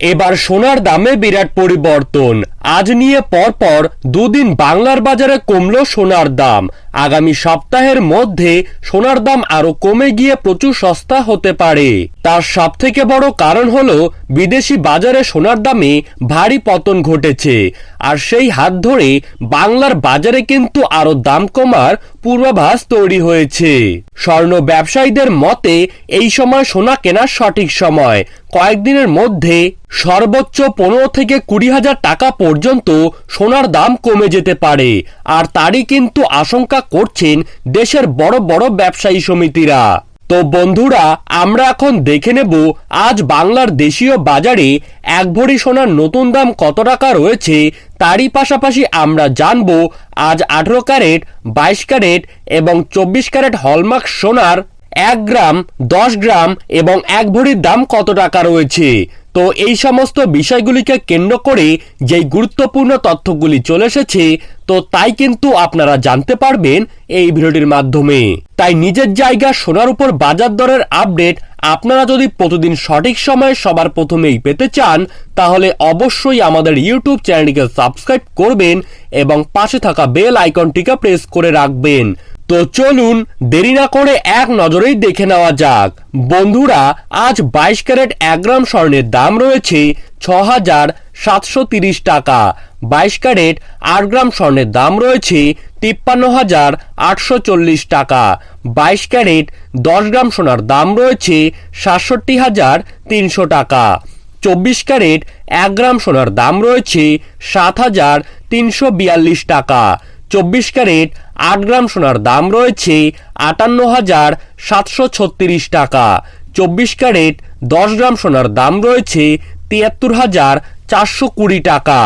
এবার সোনার দামে বিরাট পরিবর্তন। আজ নিয়ে পরপর দুদিন বাংলার বাজারে কমল সোনার দাম। আগামী সপ্তাহের মধ্যে সোনার দাম আরও কমে গিয়ে প্রচুর সস্তা হতে পারে। তার সবথেকে বড় কারণ হলো বিদেশি বাজারে সোনার দামে ভারী পতন ঘটেছে। আর সেই হাত ধরে বাংলার বাজারে কিন্তু আরও দাম কমার পূর্বাভাস তৈরি হয়েছে। স্বর্ণ ব্যবসায়ীদের মতে, এই সময় সোনা কেনার সঠিক সময়। কয়েকদিনের মধ্যে সর্বোচ্চ পনেরো থেকে কুড়ি হাজার টাকা পর্যন্ত সোনার দাম কমে যেতে পারে। আর তারই কিন্তু আশঙ্কা করছেন দেশের বড় বড় ব্যবসায়ী সমিতিরা। তো বন্ধুরা, আমরা এখন দেখে নেব, আজ বাংলার দেশীয় বাজারে এক ভরি সোনার নতুন দাম কত টাকা রয়েছে, তারই পাশাপাশি আমরা জানব, আজ আঠেরো ক্যারেট, বাইশ ক্যারেট এবং চব্বিশ ক্যারেট হলমার্ক সোনার এক গ্রাম, দশ গ্রাম এবং এক ভরির দাম কত টাকা রয়েছে। তো এই সমস্ত বিষয়গুলিকে কেন্দ্র করে যেই গুরুত্বপূর্ণ তথ্যগুলি চলে এসেছে, তো তাই কিন্তু আপনারা জানতে পারবেন এই ভিডিওটির মাধ্যমে। তাই নিজের জায়গা সোনার উপর বাজার দরের আপডেট আপনারা যদি প্রতিদিন সঠিক সময়ে সবার প্রথমেই পেতে চান, তাহলে অবশ্যই আমাদের ইউটিউব চ্যানেলটিকে সাবস্ক্রাইব করবেন এবং পাশে থাকা বেল আইকনটিকে প্রেস করে রাখবেন। তো চলুন দেরি না করে এক নজরেই দেখে নেওয়া যাক। বন্ধুরা, আজ বাইশ ক্যারেট এক গ্রাম স্বর্ণের দাম রয়েছে ছ হাজার সাতশো তিরিশ টাকা। বাইশ ক্যারেট আট গ্রাম স্বর্ণের দাম রয়েছে তিপ্পান্ন হাজার আটশো চল্লিশ টাকা। বাইশ ক্যারেট দশ গ্রাম সোনার দাম রয়েছে সাতষট্টি হাজার তিনশো টাকা। চব্বিশ ক্যারেট এক গ্রাম সোনার দাম রয়েছে সাত হাজার তিনশো বিয়াল্লিশ টাকা। চব্বিশ ক্যারেট, আট গ্রাম সোনার দাম রয়েছে আটান্ন হাজার সাতশো ছত্রিশ টাকা। চব্বিশ ক্যারেট, দশ গ্রাম সোনার দাম রয়েছে তিয়াত্তর হাজার চারশো কুড়ি টাকা।